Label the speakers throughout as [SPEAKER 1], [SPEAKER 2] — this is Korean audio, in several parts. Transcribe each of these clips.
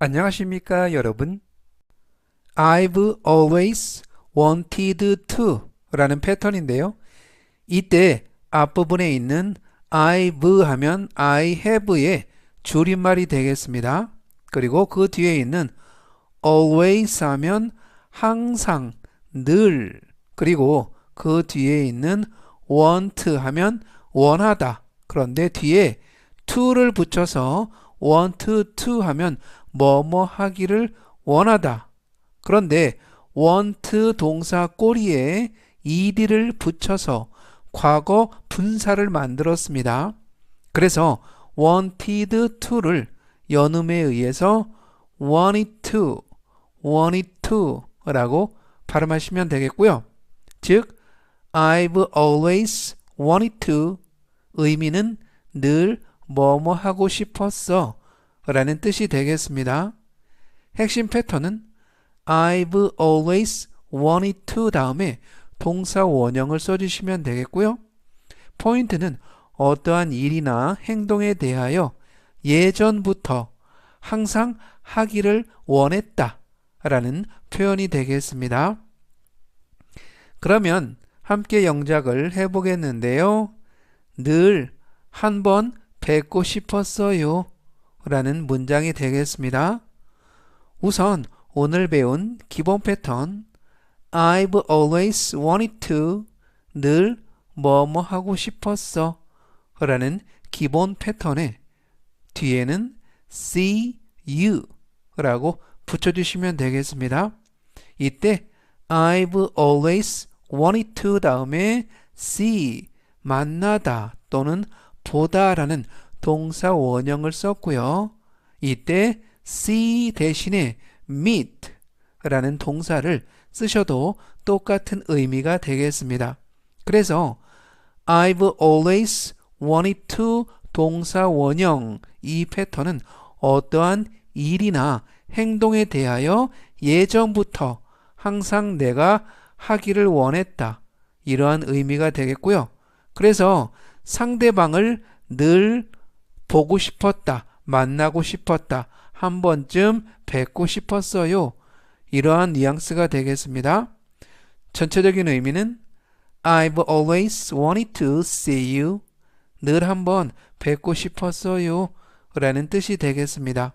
[SPEAKER 1] 안녕하십니까 여러분? I've always wanted to 라는 패턴인데요. 이때 앞부분에 있는 I've 하면 I have의 줄임말이 되겠습니다. 그리고 그 뒤에 있는 always 하면 항상 늘 그리고 그 뒤에 있는 want 하면 원하다. 그런데 뒤에 to를 붙여서 want to 하면 뭐뭐 하기를 원하다. 그런데 want 동사 꼬리에 ed를 붙여서 과거 분사를 만들었습니다. 그래서 wanted to를 연음에 의해서 wanted to, wanted to 라고 발음하시면 되겠고요. 즉, I've always wanted to 의미는 늘 뭐뭐 하고 싶었어 라는 뜻이 되겠습니다. 핵심 패턴은 I've always wanted to 다음에 동사 원형을 써주시면 되겠고요. 포인트는 어떠한 일이나 행동에 대하여 예전부터 항상 하기를 원했다 라는 표현이 되겠습니다. 그러면 함께 영작을 해보겠는데요. 늘 한 번 뵙고 싶었어요. 라는 문장이 되겠습니다. 우선 오늘 배운 기본 패턴 I've always wanted to 늘 뭐뭐 하고 싶었어 라는 기본 패턴에 뒤에는 see you 라고 붙여주시면 되겠습니다. 이때 I've always wanted to 다음에 see 만나다 또는 보다라는 동사 원형을 썼고요. 이때 see 대신에 meet 라는 동사를 쓰셔도 똑같은 의미가 되겠습니다. 그래서 I've always wanted to 동사 원형 이 패턴은 어떠한 일이나 행동에 대하여 예전부터 항상 내가 하기를 원했다. 이러한 의미가 되겠고요. 그래서 상대방을 늘 보고 싶었다, 만나고 싶었다, 한 번쯤 뵙고 싶었어요. 이러한 뉘앙스가 되겠습니다. 전체적인 의미는 I've always wanted to see you. 늘 한 번 뵙고 싶었어요. 라는 뜻이 되겠습니다.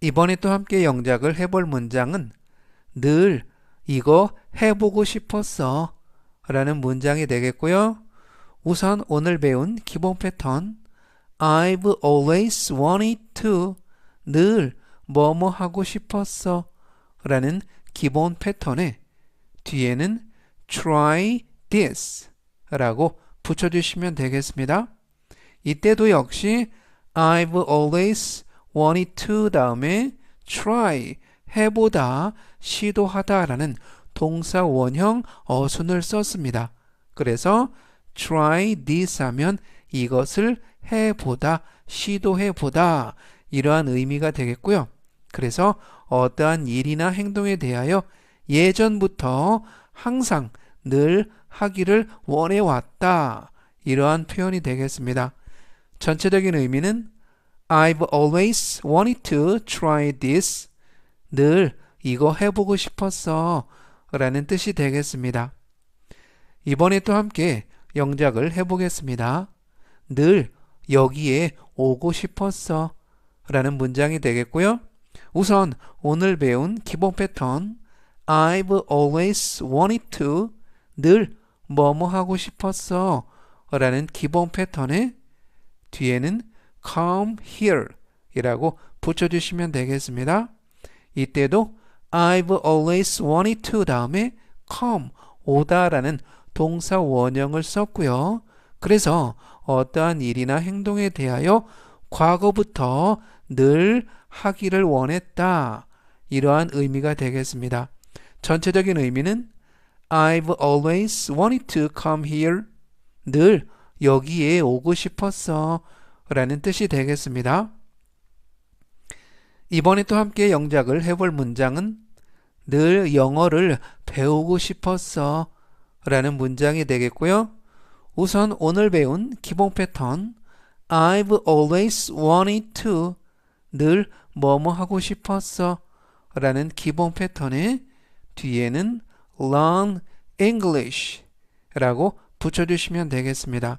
[SPEAKER 1] 이번에 또 함께 영작을 해볼 문장은 늘 이거 해보고 싶었어. 라는 문장이 되겠고요. 우선 오늘 배운 기본 패턴 I've always wanted to 늘 뭐뭐 하고 싶었어 라는 기본 패턴에 뒤에는 try this 라고 붙여주시면 되겠습니다. 이때도 역시 I've always wanted to 다음에 try 해보다 시도하다 라는 동사 원형 어순을 썼습니다. 그래서 try this 하면 이것을 해보다, 시도해보다 이러한 의미가 되겠고요. 그래서 어떠한 일이나 행동에 대하여 예전부터 항상 늘 하기를 원해왔다. 이러한 표현이 되겠습니다. 전체적인 의미는 I've always wanted to try this. 늘 이거 해보고 싶었어. 라는 뜻이 되겠습니다. 이번에 또 함께 영작을 해보겠습니다. 늘 여기에 오고 싶었어 라는 문장이 되겠고요. 우선 오늘 배운 기본 패턴 I've always wanted to 늘 뭐뭐 하고 싶었어 라는 기본 패턴에 뒤에는 come here 이라고 붙여주시면 되겠습니다. 이때도 I've always wanted to 다음에 come 오다 라는 동사 원형을 썼고요. 그래서 어떠한 일이나 행동에 대하여 과거부터 늘 하기를 원했다. 이러한 의미가 되겠습니다. 전체적인 의미는 I've always wanted to come here. 늘 여기에 오고 싶었어. 라는 뜻이 되겠습니다. 이번에 또 함께 영작을 해볼 문장은 늘 영어를 배우고 싶었어. 라는 문장이 되겠고요. 우선 오늘 배운 기본 패턴 I've always wanted to 늘 뭐뭐 하고 싶었어 라는 기본 패턴의 뒤에는 learn English 라고 붙여주시면 되겠습니다.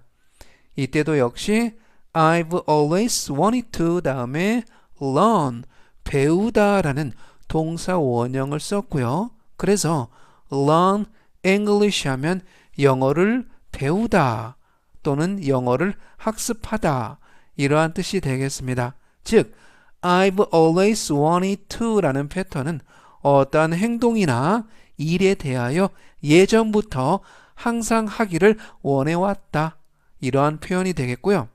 [SPEAKER 1] 이때도 역시 I've always wanted to 다음에 learn 배우다 라는 동사 원형을 썼고요. 그래서 learn English 하면 영어를 배우다 또는 영어를 학습하다 이러한 뜻이 되겠습니다. 즉 I've always wanted to 라는 패턴은 어떠한 행동이나 일에 대하여 예전부터 항상 하기를 원해왔다. 이러한 표현이 되겠고요.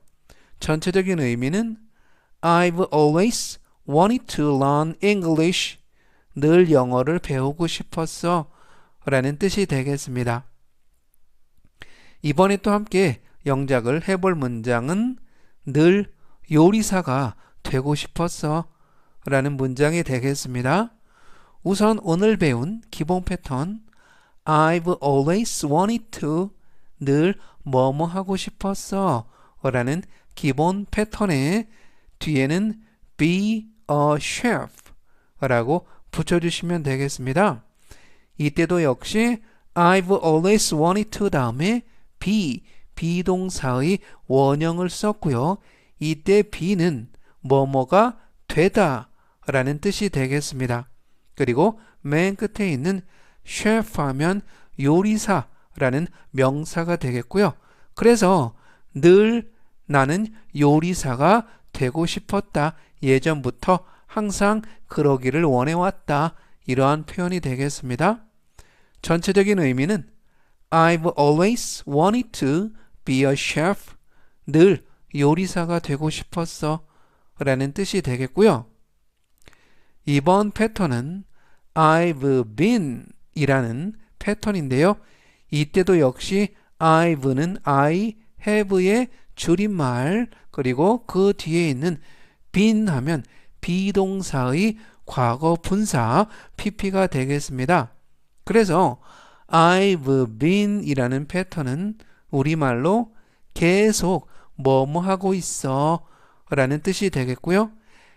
[SPEAKER 1] 전체적인 의미는 I've always wanted to learn English. 늘 영어를 배우고 싶었어. 라는 뜻이 되겠습니다. 이번에 또 함께 영작을 해볼 문장은 늘 요리사가 되고 싶었어. 라는 문장이 되겠습니다. 우선 오늘 배운 기본 패턴 I've always wanted to 늘 뭐뭐 하고 싶었어 라는 기본 패턴의 뒤에는 be a chef 라고 붙여주시면 되겠습니다. 이때도 역시 I've always wanted to 다음에 be 비동사의 원형을 썼고요. 이때 be는 뭐뭐가 되다 라는 뜻이 되겠습니다. 그리고 맨 끝에 있는 셰프 하면 요리사라는 명사가 되겠고요. 그래서 늘 나는 요리사가 되고 싶었다. 예전부터 항상 그러기를 원해왔다. 이러한 표현이 되겠습니다. 전체적인 의미는 I've always wanted to be a chef. 늘 요리사가 되고 싶었어. 라는 뜻이 되겠고요. 이번 패턴은 I've been 이라는 패턴인데요. 이때도 역시 I've는 I have의 줄임말 그리고 그 뒤에 있는 been 하면 비동사의 과거 분사 pp가 되겠습니다. 그래서 I've been 이라는 패턴은 우리말로 계속 뭐뭐 하고 있어 라는 뜻이 되겠고요.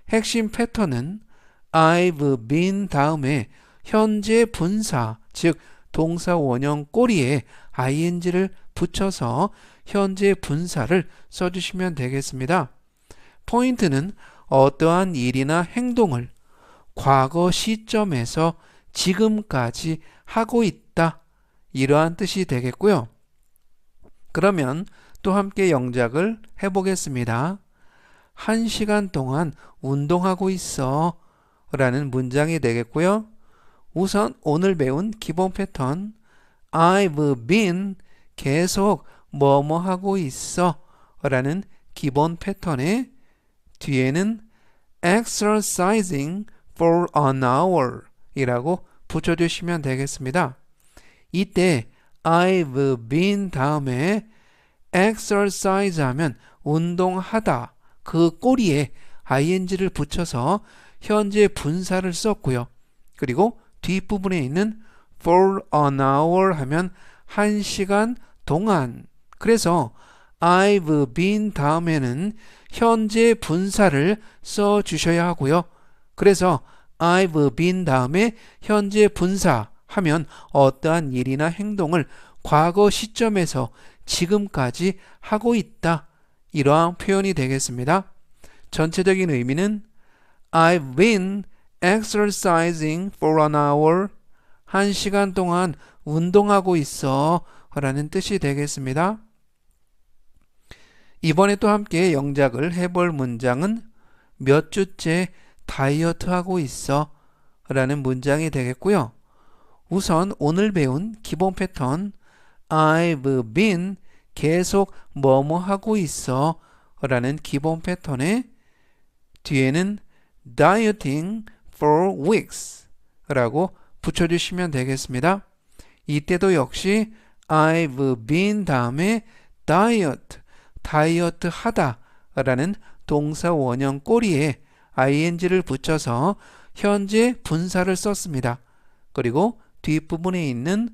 [SPEAKER 1] 핵심 패턴은 I've been 다음에 현재 분사, 즉 동사 원형 꼬리에 ing를 붙여서 현재 분사를 써주시면 되겠습니다. 포인트는 어떠한 일이나 행동을 과거 시점에서 지금까지 하고 있다. 이러한 뜻이 되겠고요. 그러면 또 함께 영작을 해보겠습니다. 한 시간 동안 운동하고 있어. 라는 문장이 되겠고요. 우선 오늘 배운 기본 패턴 I've been 계속 뭐뭐 하고 있어 라는 기본 패턴의 뒤에는 exercising for an hour 이라고 붙여주시면 되겠습니다. 이때 I've been 다음에 exercise 하면 운동하다 그 꼬리에 ing를 붙여서 현재 분사를 썼고요. 그리고 뒷부분에 있는 for an hour 하면 1시간 동안 그래서 I've been 다음에는 현재 분사를 써 주셔야 하고요. 그래서 I've been 다음에 현재 분사 하면 어떠한 일이나 행동을 과거 시점에서 지금까지 하고 있다. 이러한 표현이 되겠습니다. 전체적인 의미는 I've been exercising for an hour. 한 시간 동안 운동하고 있어. 라는 뜻이 되겠습니다. 이번에 또 함께 영작을 해볼 문장은 몇 주째 다이어트 하고 있어. 라는 문장이 되겠고요. 우선 오늘 배운 기본 패턴 I've been 계속 뭐뭐 하고 있어 라는 기본 패턴의 뒤에는 dieting for weeks 라고 붙여주시면 되겠습니다. 이때도 역시 I've been 다음에 diet, 다이어트 하다 라는 동사 원형 꼬리에 ing를 붙여서 현재 분사를 썼습니다. 그리고 뒷부분에 있는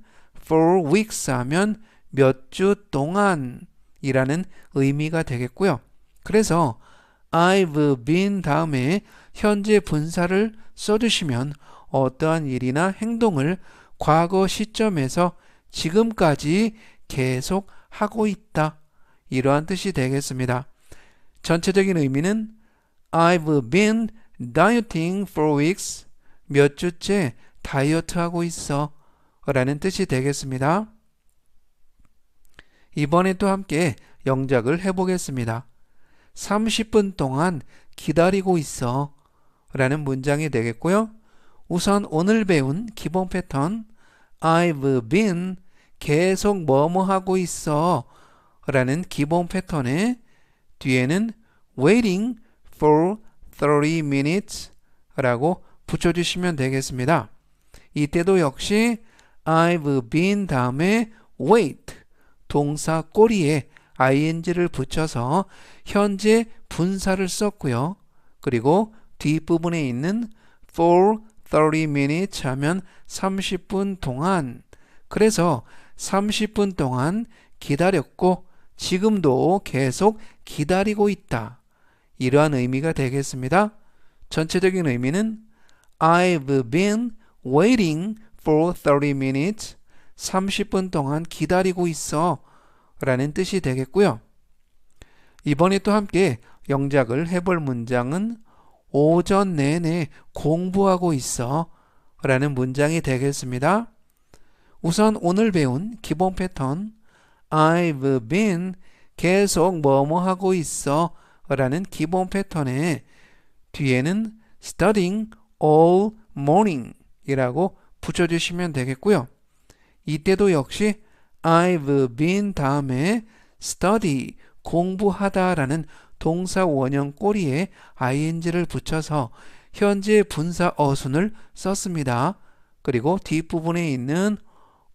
[SPEAKER 1] for weeks 하면 몇 주 동안 이라는 의미가 되겠고요. 그래서 I've been 다음에 현재 분사를 써주시면 어떠한 일이나 행동을 과거 시점에서 지금까지 계속 하고 있다. 이러한 뜻이 되겠습니다. 전체적인 의미는 I've been dieting for weeks. 몇 주째 다이어트 하고 있어. 라는 뜻이 되겠습니다. 이번에 또 함께 영작을 해보겠습니다. 30분 동안 기다리고 있어. 라는 문장이 되겠고요. 우선 오늘 배운 기본 패턴 I've been 계속 뭐뭐 하고 있어 라는 기본 패턴의 뒤에는 waiting for 30 minutes 라고 붙여주시면 되겠습니다. 이때도 역시 I've been 다음에 wait 동사 꼬리에 ing를 붙여서 현재 분사를 썼고요. 그리고 뒷부분에 있는 for 30 minutes 하면 30분 동안 그래서 30분 동안 기다렸고 지금도 계속 기다리고 있다. 이러한 의미가 되겠습니다. 전체적인 의미는 I've been waiting for 30 minutes. 30분 동안 기다리고 있어. 라는 뜻이 되겠고요. 이번에 또 함께 영작을 해볼 문장은 오전 내내 공부하고 있어. 라는 문장이 되겠습니다. 우선 오늘 배운 기본 패턴 I've been 계속 뭐뭐 하고 있어 라는 기본 패턴의 뒤에는 studying all morning 이라고 붙여주시면 되겠고요. 이때도 역시 I've been 다음에 study 공부하다 라는 동사 원형 꼬리에 ing를 붙여서 현재 분사 어순을 썼습니다. 그리고 뒷부분에 있는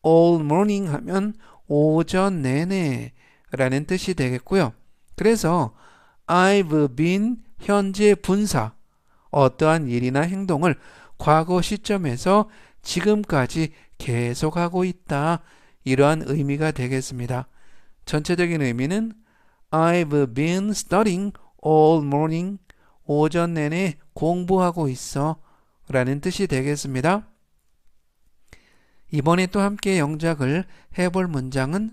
[SPEAKER 1] all morning 하면 오전 내내 라는 뜻이 되겠고요. 그래서 I've been 현재 분사 어떠한 일이나 행동을 과거 시점에서 지금까지 계속하고 있다. 이러한 의미가 되겠습니다. 전체적인 의미는 I've been studying all morning. 오전 내내 공부하고 있어. 라는 뜻이 되겠습니다. 이번에 또 함께 영작을 해볼 문장은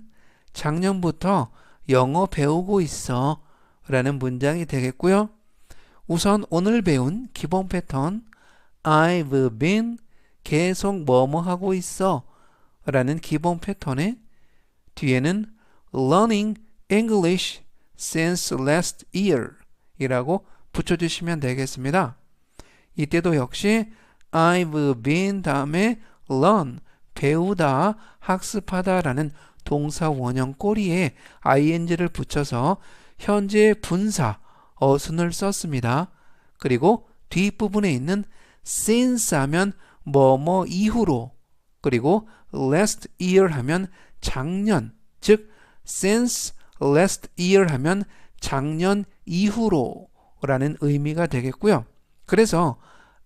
[SPEAKER 1] 작년부터 영어 배우고 있어. 라는 문장이 되겠고요. 우선 오늘 배운 기본 패턴 I've been 계속 뭐뭐 하고 있어 라는 기본 패턴에 뒤에는 learning English since last year 이라고 붙여주시면 되겠습니다. 이때도 역시 I've been 다음에 learn 배우다 학습하다 라는 동사 원형 꼬리에 ing를 붙여서 현재 분사 어순을 썼습니다. 그리고 뒷부분에 있는 since 하면 뭐뭐 이후로 그리고 last year 하면 작년 즉 since last year 하면 작년 이후로 라는 의미가 되겠고요. 그래서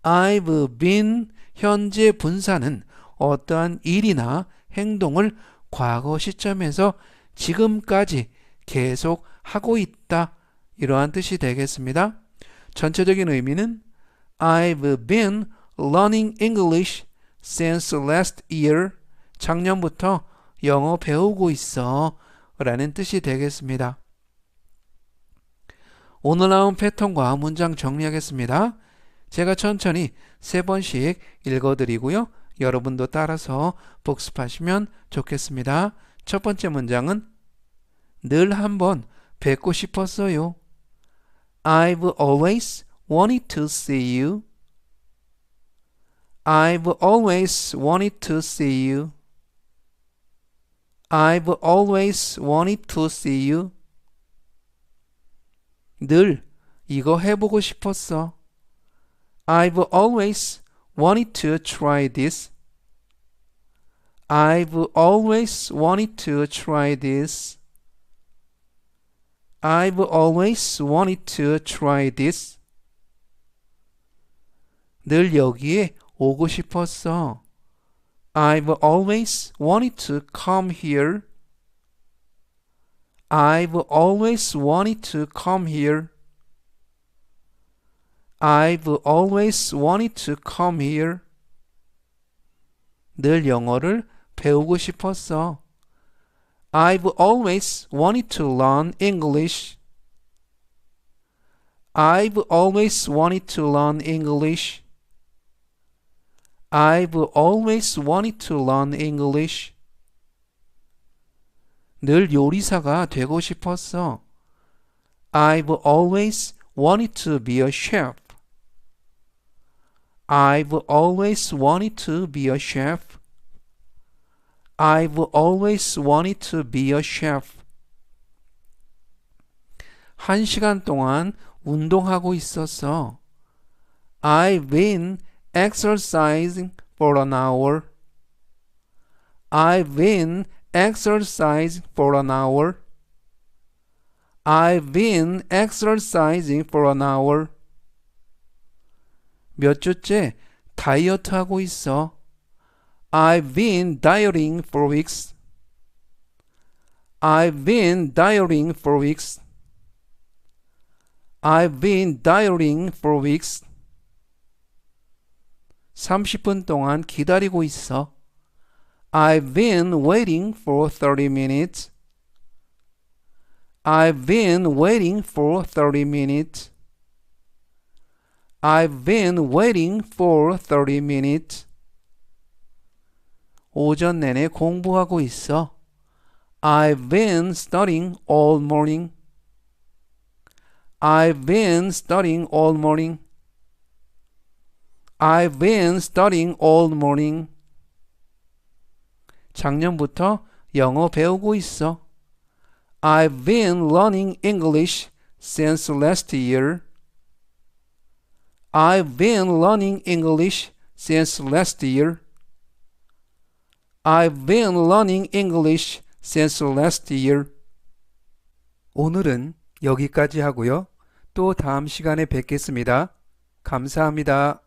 [SPEAKER 1] I've been 현재 분사는 어떠한 일이나 행동을 과거 시점에서 지금까지 계속 하고 있다. 이러한 뜻이 되겠습니다. 전체적인 의미는 I've been learning English since last year. 작년부터 영어 배우고 있어. 라는 뜻이 되겠습니다. 오늘 나온 패턴과 문장 정리하겠습니다. 제가 천천히 세 번씩 읽어드리고요. 여러분도 따라서 복습하시면 좋겠습니다. 첫 번째 문장은 늘 한번 뵙고 싶었어요. I've always wanted to see you. I've always wanted to see you. I've always wanted to see you. 늘 이거 해보고 싶었어. I've always wanted to try this. I've always wanted to try this. I've always wanted to try this. 늘 여기에 오고 싶었어. I've always wanted to come here. I've always wanted to come here. I've always wanted to come here. 늘 영어를 배우고 싶었어. I've always wanted to learn English. I've always wanted to learn English. I've always wanted to learn English. 늘 요리사가 되고 싶었어. I've always wanted to be a chef. I've always wanted to be a chef. I've always wanted to be a chef. 한 시간 동안 운동하고 있었어. I've been exercising for an hour. I've been exercising for an hour. I've been exercising for an hour. 몇 주째 다이어트 하고 있어. I've been dieting for weeks. I've been dieting for weeks. I've been dieting for weeks. 30분 동안 기다리고 있어. I've been waiting for 30 minutes. I've been waiting for 30 minutes. I've been waiting for 30 minutes. 오전 내내 공부하고 있어. I've been studying all morning. I've been studying all morning. I've been studying all morning. 작년부터 영어 배우고 있어. I've been learning English since last year. I've been learning English since last year. I've been learning English since last year. 오늘은 여기까지 하고요. 또 다음 시간에 뵙겠습니다. 감사합니다.